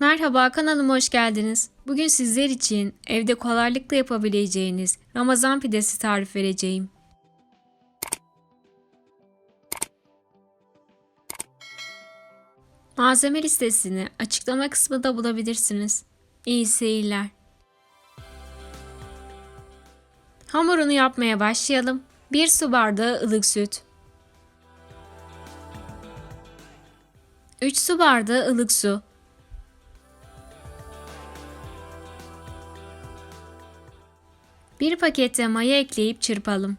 Merhaba kanalıma hoş geldiniz. Bugün sizler için evde kolaylıkla yapabileceğiniz Ramazan pidesi tarif vereceğim. Malzeme listesini açıklama kısmında bulabilirsiniz. İyi seyirler. Hamurunu yapmaya başlayalım. 1 su bardağı ılık süt. 3 su bardağı ılık su. 1 pakette maya ekleyip çırpalım.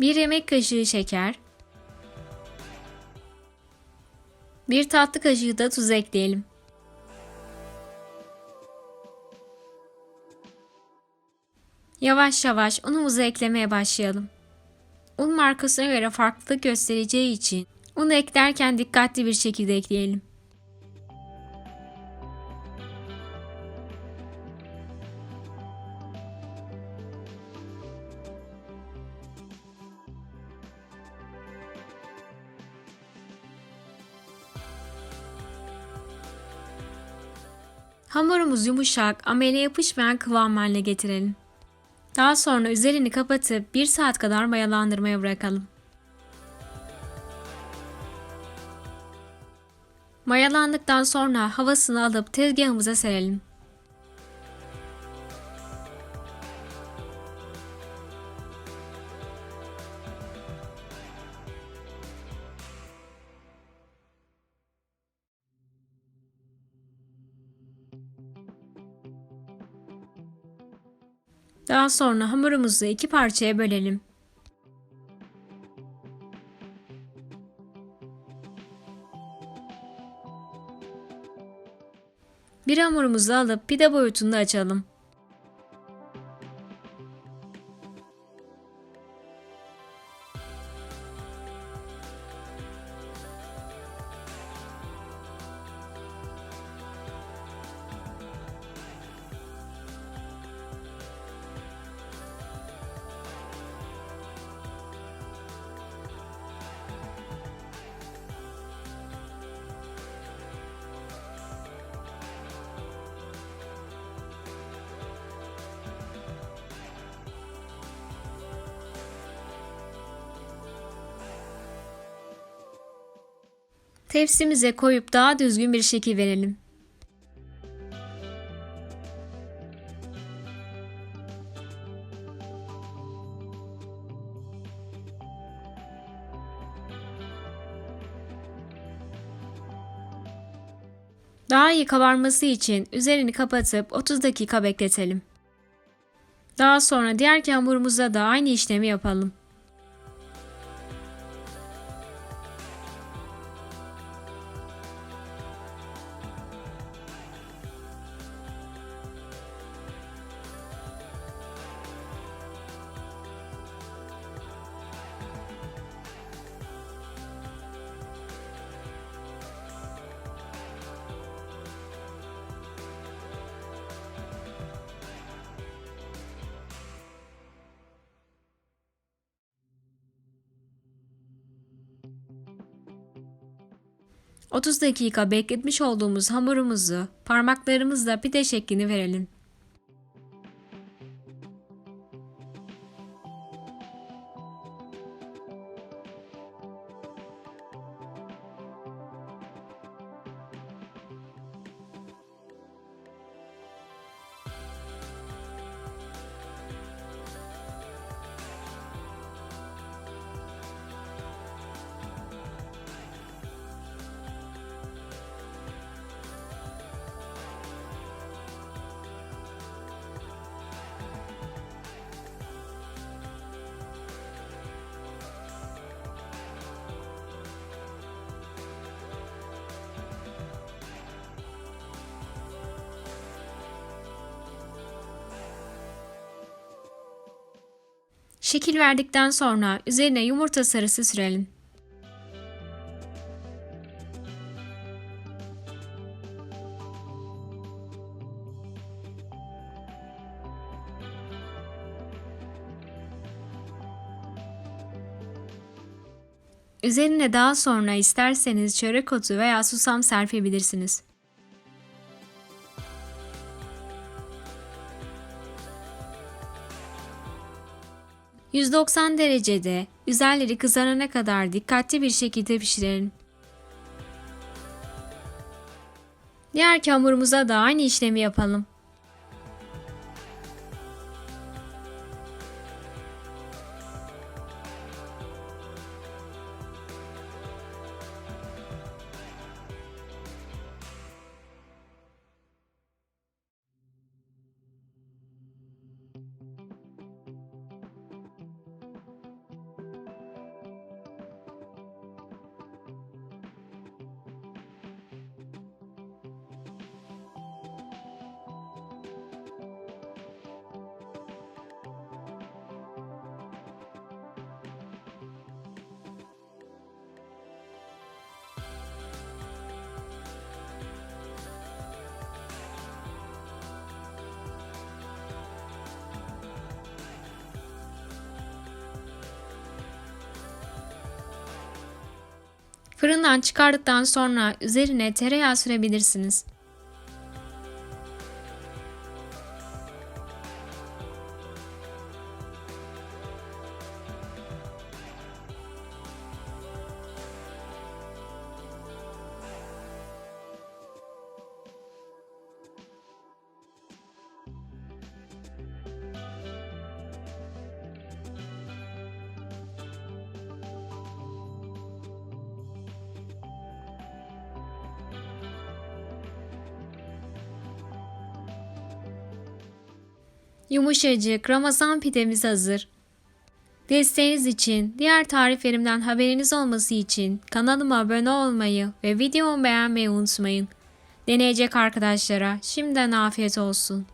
Bir yemek kaşığı şeker. Bir tatlı kaşığı da tuz ekleyelim. Yavaş yavaş unumuzu eklemeye başlayalım. Un markasına göre farklılık göstereceği için unu eklerken dikkatli bir şekilde ekleyelim. Hamurumuz yumuşak ama ele yapışmayan kıvam haline getirelim. Daha sonra üzerini kapatıp 1 saat kadar mayalandırmaya bırakalım. Mayalandıktan sonra havasını alıp tezgahımıza serelim. Daha sonra hamurumuzu iki parçaya bölelim. Bir hamurumuzu alıp pide boyutunda açalım. Tepsimize koyup daha düzgün bir şekil verelim. Daha iyi kabarması için üzerini kapatıp 30 dakika bekletelim. Daha sonra diğer hamurumuzda da aynı işlemi yapalım. ...30 dakika bekletmiş olduğumuz hamurumuzu parmaklarımızla pide şeklini verelim. Şekil verdikten sonra üzerine yumurta sarısı sürelim. Üzerine daha sonra isterseniz çörek otu veya susam serpebilirsiniz. ...190 derecede üzerleri kızarana kadar dikkatli bir şekilde pişirin. Diğer hamurumuza da aynı işlemi yapalım. Fırından çıkardıktan sonra üzerine tereyağı sürebilirsiniz. Yumuşacık Ramazan pidemiz hazır. Desteğiniz için, diğer tariflerimden haberiniz olması için kanalıma abone olmayı ve videomu beğenmeyi unutmayın. Deneyecek arkadaşlara şimdiden afiyet olsun.